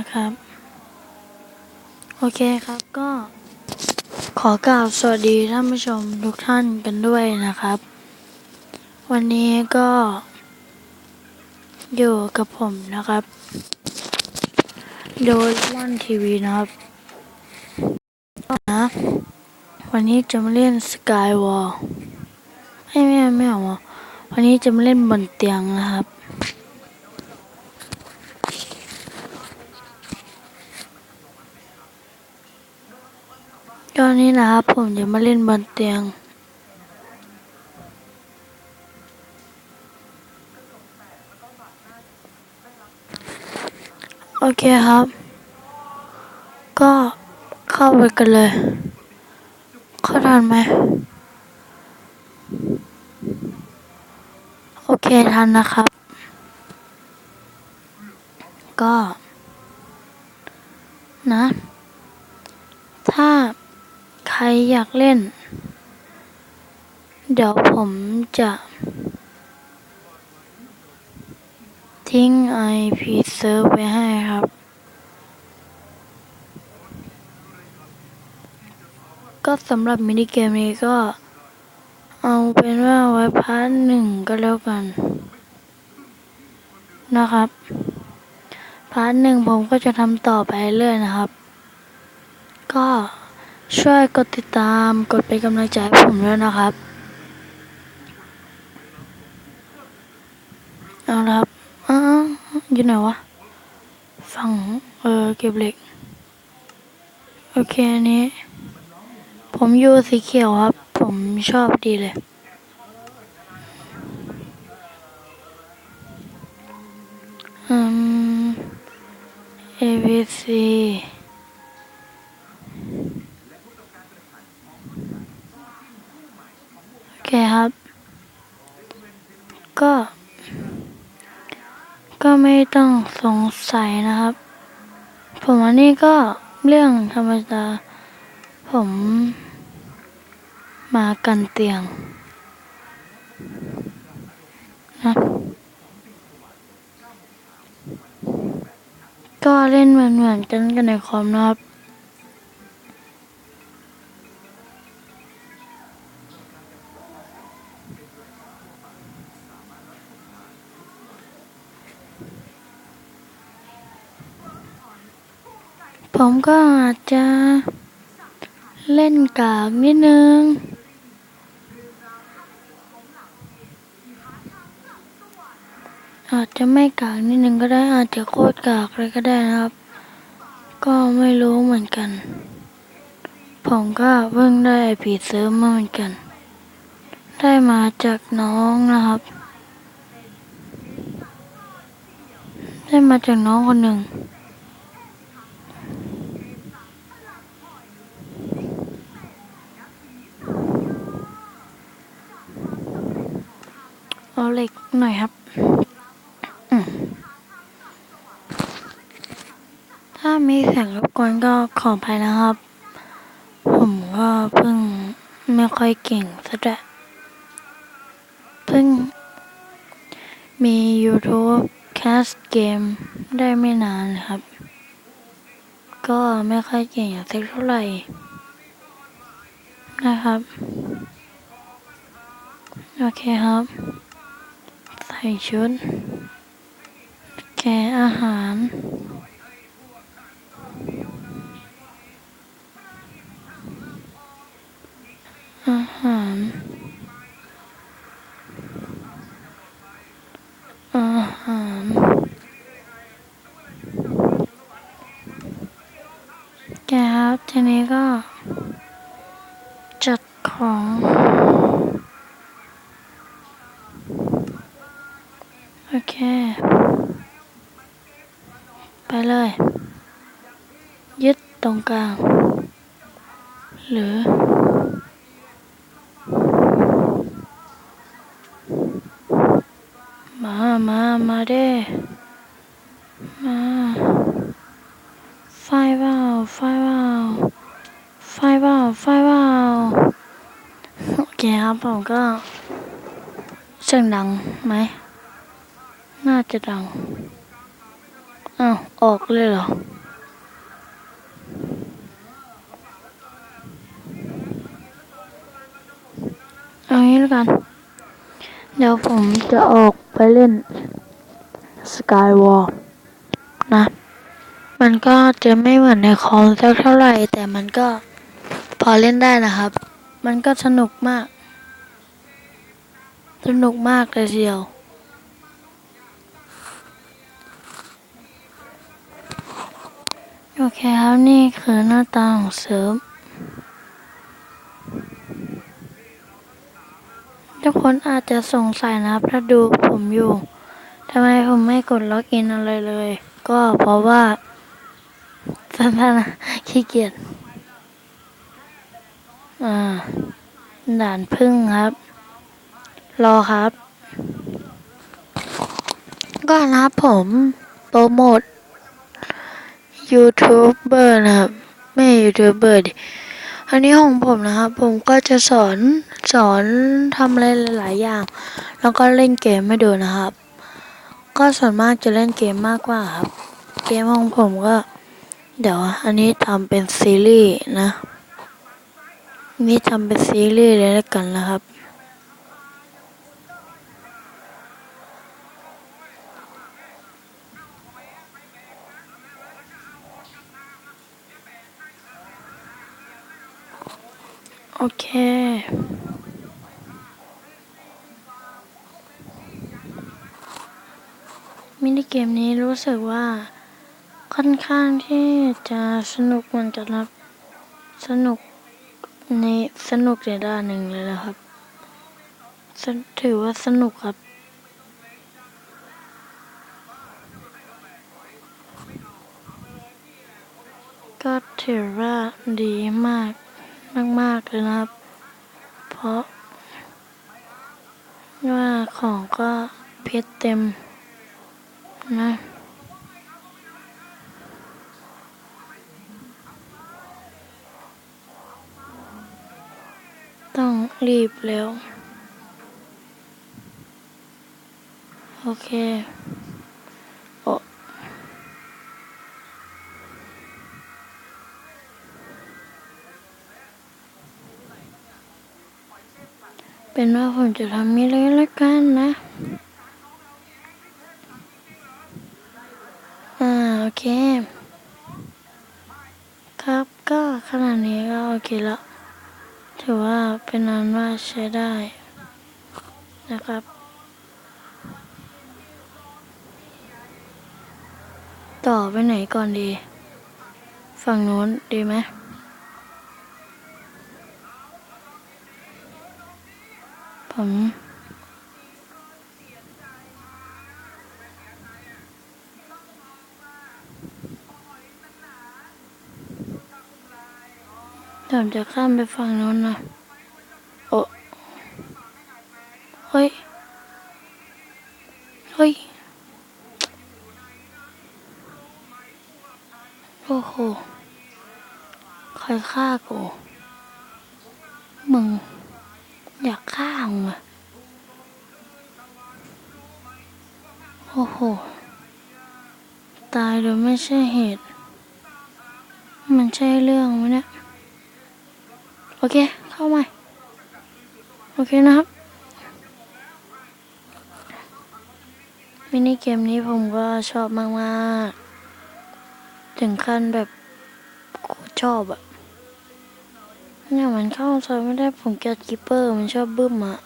นะครับ โอเคครับก็ขอกล่าวสวัสดีท่านผู้ชมทุกท่านกันด้วยนะครับ วันนี้ก็อยู่กับผมนะครับ โดยม่อนทีวีนะครับนะวันนี้จะมาเล่นสกายวอลไม่ไม่ไม่เอาอะวันนี้จะมาเล่นบนเตียงนะครับ ก็นี่นะครับผมจะมาเล่นบนเตียง โอเคครับ ก็เข้าไปกันเลย เข้าทันไหม โอเคทันนะครับ ก็ อยากเล่น เดี๋ยวผมจะ ทิ้ง IP serve ไว้ให้ครับ ก็สำหรับมินิเกมนี้ก็ เอาเป็นว่าไว้พาร์ทหนึ่งก็แล้วกัน นะครับ พาร์ทหนึ่งผมก็จะทำต่อไปเรื่อยนะครับ ก็ ช่วยกดติดตามกดเป็นกำลังใจให้ผมด้วยนะครับ เอาละครับอ้าอยู่ไหนวะ ฝั่งเออเก็บเหล็ก โอเคอันนี้ ผมอยู่สีเขียวครับ ผมชอบดีเลยอืม A B C โอเครับ ก็ ก็ไม่ต้องสงสัยนะครับ ผมอันนี้ก็เรื่องธรรมดา ผม มากันเตียง นะก็เล่นเหมือนเหมือนๆกันกันในคอมนะครับ ผมก็อาจจะเล่นกากนิดนึง อาจจะไม่กากนิดนึงก็ได้อาจจะโคตรกากเลยก็ได้นะครับ ก็ไม่รู้เหมือนกัน ผมก็เพิ่งได้ไอพีเซิร์ฟมาเหมือนกัน ได้มาจากน้องนะครับ ได้มาจากน้องคนหนึ่ง เอาเหล็กหน่อยครับถ้ามีเสียงรบกวนก็ขออภัยนะครับ ผมก็เพิ่งไม่ค่อยเก่งสักด้วยเพิ่งมี YouTube แคสเกมได้ไม่นานครับ ก็ไม่ค่อยเก่งอย่างเท่าไหร่ นะครับ โอเคครับ ชุด แกะอาหาร อาหาร อาหาร แกะครับทีนี้ก็ จัดของ โอเค ไปเลย ยึดต รงกลาง หรือ มา มา มาเด้มาไฟว่าวไฟว่าวไฟว่าวไฟว่าวโอเคครับผมก็เสียงดังไหม น่าจะดัง อ้าว ออกเลยเหรอ แล้วกัน เดี๋ยวผมจะออกไปเล่น Skywall นะ มันก็จะไม่เหมือนในคอมสักเท่าไหร่ แต่มันก็พอเล่นได้นะครับ มันก็สนุกมาก สนุกมากเลยเดียวโอเคครับ นี่คือหน้าตาของเซิร์ฟ ทุกคนอาจจะสงสัยนะครับถ้าดูผมอยู่ทำไมผมไม่กดล็อกอินอะไรเลย ก็เพราะว่าสั้นๆขี้เกียจอ่าด่านพึ่งครับ รอครับ ก็นะครับผมโปรโมทยูทูบเบอร์นะครับ ไม่ยูทูบเบอร์ดิ อันนี้ของผมนะครับ ผมก็จะสอนสอนทำอะไรหลาย ๆ อย่าง แล้วก็เล่นเกมให้ดูนะครับ ก็ส่วนมากจะเล่นเกมมากกว่าครับ เกมของผมก็ เดี๋ยวอันนี้ทำเป็นซีรีส์นะ นี่ทำเป็นซีรีส์เลยแล้วกันนะครับ โอเค มินิเกมนี้รู้สึกว่า ค่อนข้างที่จะสนุกเหมือนกันครับ สนุกในสนุกในด้านหนึ่งเลยนะครับ ถือว่าสนุกครับก็ถือว่าดีมาก มาก ๆ เลยนะครับ เพราะว่าของก็เพชรเต็มนะต้องรีบเร็วโอเค เป็นว่าผมจะทำนี้เลยละกันนะ อ่าโอเค ครับก็ขนาดนี้ก็โอเคแล้วถือว่าเป็นนันว่าใช้ได้นะครับต่อไปไหนก่อนดี ฝั่งโน้นดีไหม ผม ผมจะข้ามไปฝั่งโน้นนะโอ้เฮ้ย เฮ้ย โอ้โห ใครฆ่ากู ไม่ใช่เหตุ มันใช่เรื่องไหมเนี่ย โอเค เข้ามา โอเคนะครับ มินิเกมนี้ผมก็ชอบมากๆ ถึงขั้นแบบชอบอะเนี่ยมันเข้าซอยไม่ได้ผมเกลียดคิปเปอร์มันชอบบึ้มอะ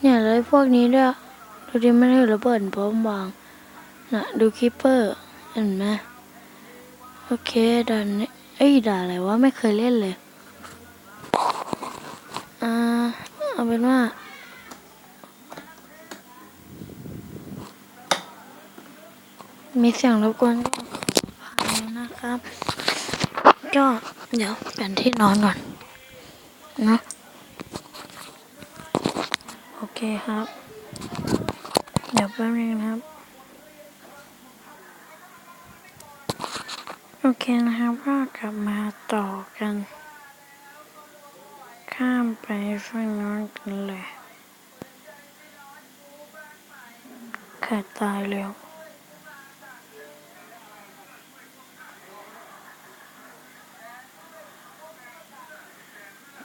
เนี่ยเลยพวกนี้ด้วยดูดิไม่ได้ระเบิดพร้อมวาง นะดูคิปเปอร์เห็นไหมโอเคด่านนี้เอ้ยด่าอะไรวะไม่เคยเล่นเลยอ่าเอาเป็นว่ามีเสียงรบกวนก็ขออภัยนะครับ ก็เดี๋ยวเปลี่ยนที่นอนก่อนนะโอเคครับ เดี๋ยวแป๊บนึงนะครับ โอเคนะครับก็กลับมาต่อกัน ข้ามไปฝั่งโน้นกันเลยใครตายเร็ว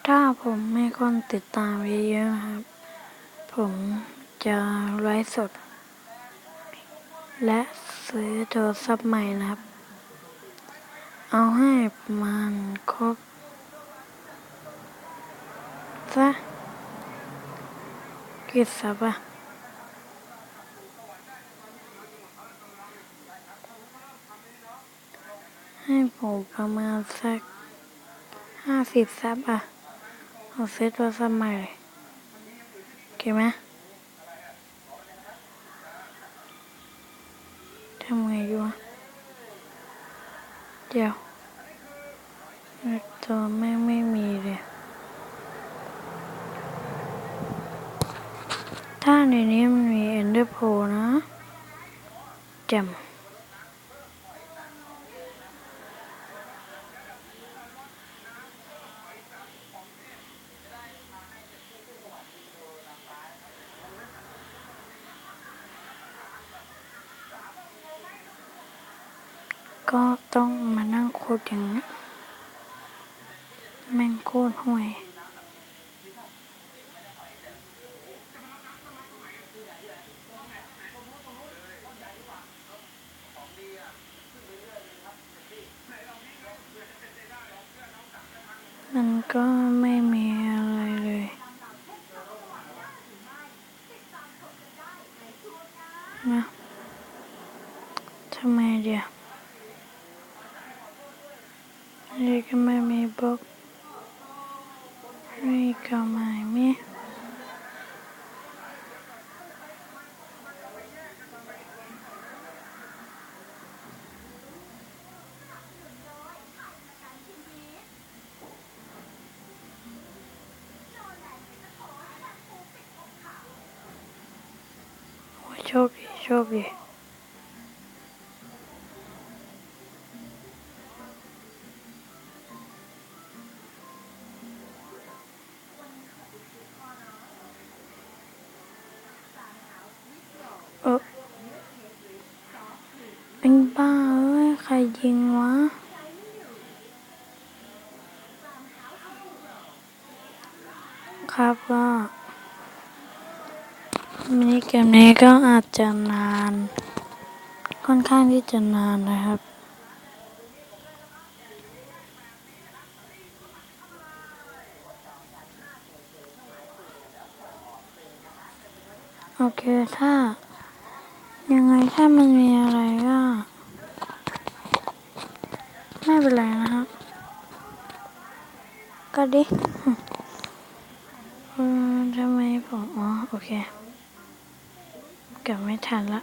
ถ้าผมไม่คนติดตามเยอะๆครับ ผมจะไลฟ์สด และซื้อโทรศัพท์ใหม่นะครับ เอาให้มาณครบสักกี่ซับอะให้ผมประมาณสักห้าสิบซับอะเอาซื้อโทรศัพท์ใหม่เลยโอเคไหมทำไงอยู่อะเดียวตัวแม่ไม่มีเลยถ้าในนี้มันมี Ender p o นะจำก็ต้อง มานั่งขุดอย่างนี้ยแม่งโคตรห่วยมันก็ไม่มีอะไรเลย นะทำไมเดียวนี่ก็ ไม่มีบล็อก ครับก็มินิเกมนี้ก็อาจจะนาน ค่อนข้างที่จะนานนะครับโอเคถ้า ยังไงถ้ามันมีอะไรก็ ไม่เป็นไรนะครับ ก็ดิ เออทำไมผม อ๋อ โอ เคเกลับไม่ทันละ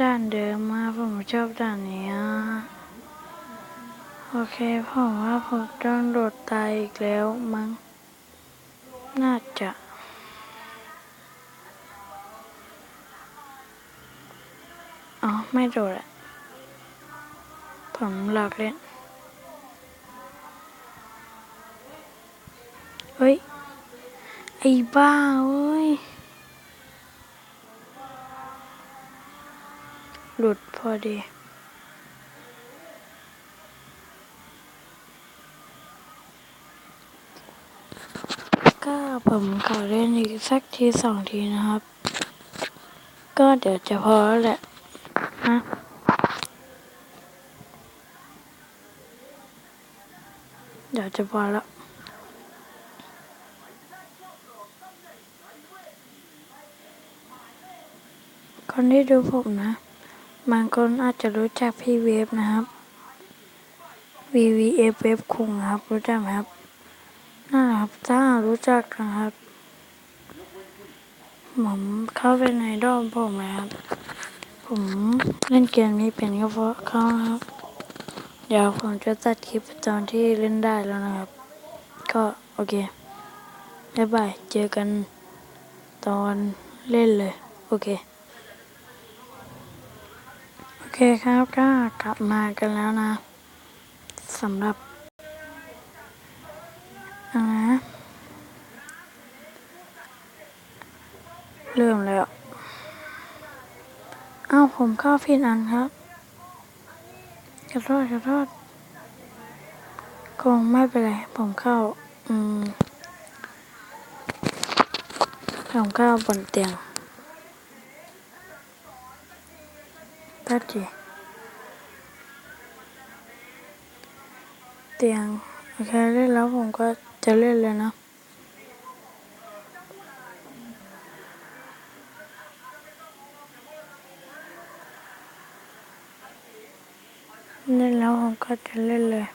ด้านเดิมมาผมชอบด้านนี้โอเคผมว่าผมต้องโดดตายอีกแล้วมั้ง น่าจะอ๋อ ไม่โดดอะผมหลอกเล่นเฮ้ย ไอ้บ้าเว้ย หลุดพอดีก็ผมขอเล่นอีกสักทีสองทีนะครับ ก็เดี๋ยวจะพอแล้วแหละนะเดี๋ยวจะพอแล้ว คนที่ดูผมนะบางคนอาจจะรู้จักพี่เวฟนะครับ VVF เวฟคุงครับรู้จักไหมครับนั่นแหละครับถ้ารู้จักนะครับผมเข้าไปในดอมผมเลยครับ ผมเล่นเกมนี้เป็นก็เพราะเขาครับเดี๋ยวผมจะตัดคลิปตอนที่เล่นได้แล้วนะครับ ก็โอเคบ๊ายบายเจอกันตอนเล่นเลย โอเค เคครับก็กลับมากันแล้วนะสำหรับอนะเริ่มแล้วเอ้าผมเข้าผิดอันครับขอโทษขอโทษคงไม่เป็นไร ผมเข้า อืมผมก็บนเตียง ก็ดีเตียงโอเคเล่นแล้วผมก็จะเล่นเลยนะเล่นแล้วผมก็จะเล่นเลย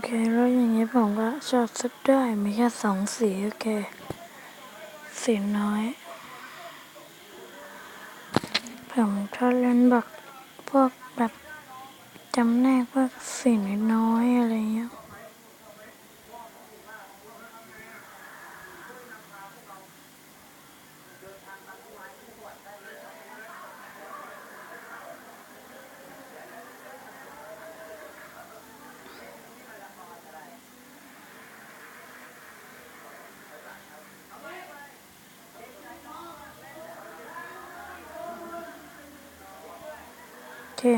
อเคแล้วอย่างนี้ผมก็ชอบสักได้มีแค่สองสีโอเค สีน้อย ผมชอบเล่นแบบพวกแบบจำแนกพวกสีน้อยอะไรเงี้ย โอเค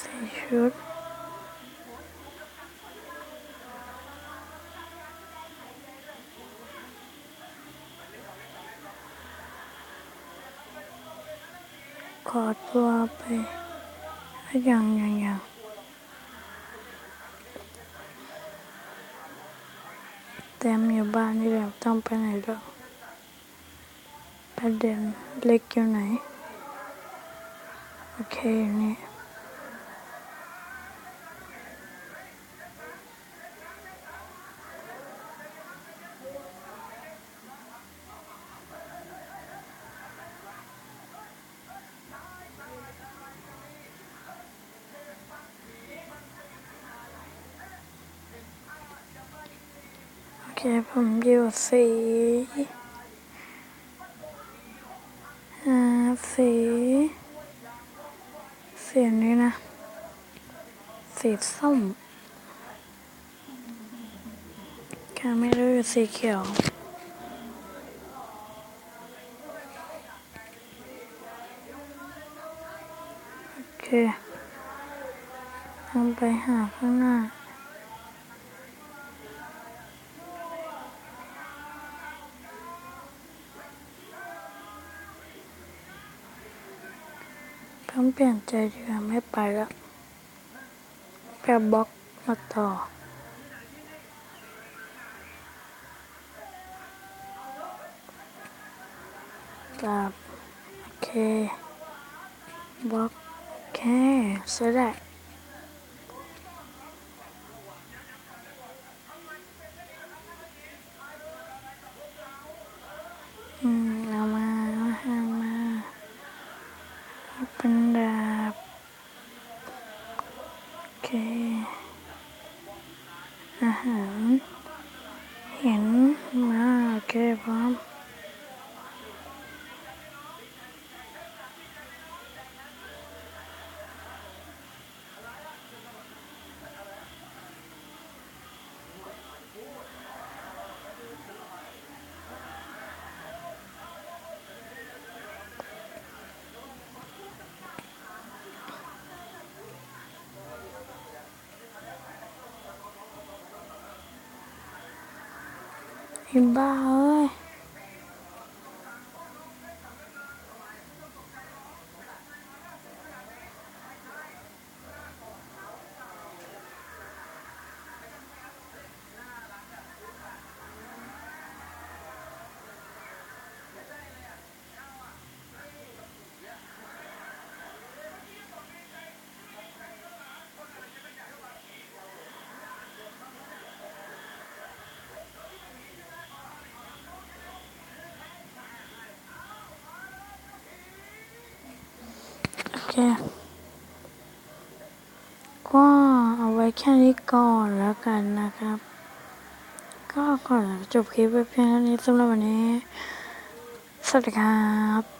สี่ชุดขอตัวไปอย่างอย่าง อย่างเต็มอยู่บ้านนี่แหละต้องไปไหนหรอกประเด็นเล็กอยู่ไหน โอเคอยู่นี่ โอเค ผมอยู่สีอ่าสีสีอันนี้นะ ส้มแค่ไม่รู้สีเขียวโอเคลองไปหาข้างหน้าผมเปลี่ยนใจดีกว่าไม่ไปแล้ว แปลบล็อกมาต่อ กับ โอเค บล็อก โอเคใช้ได้อืมเอามาเอามาเป็นดาบโอ เค อาหาร เห็นมาโอเคพร้อม ไอ้ คก็เอาไว้แค่นี้ก่อนแล้วกันนะครับ ก็ขอจบคลิปไปเพียงเท่านี้สำหรับวันนี้ สวัสดีครับ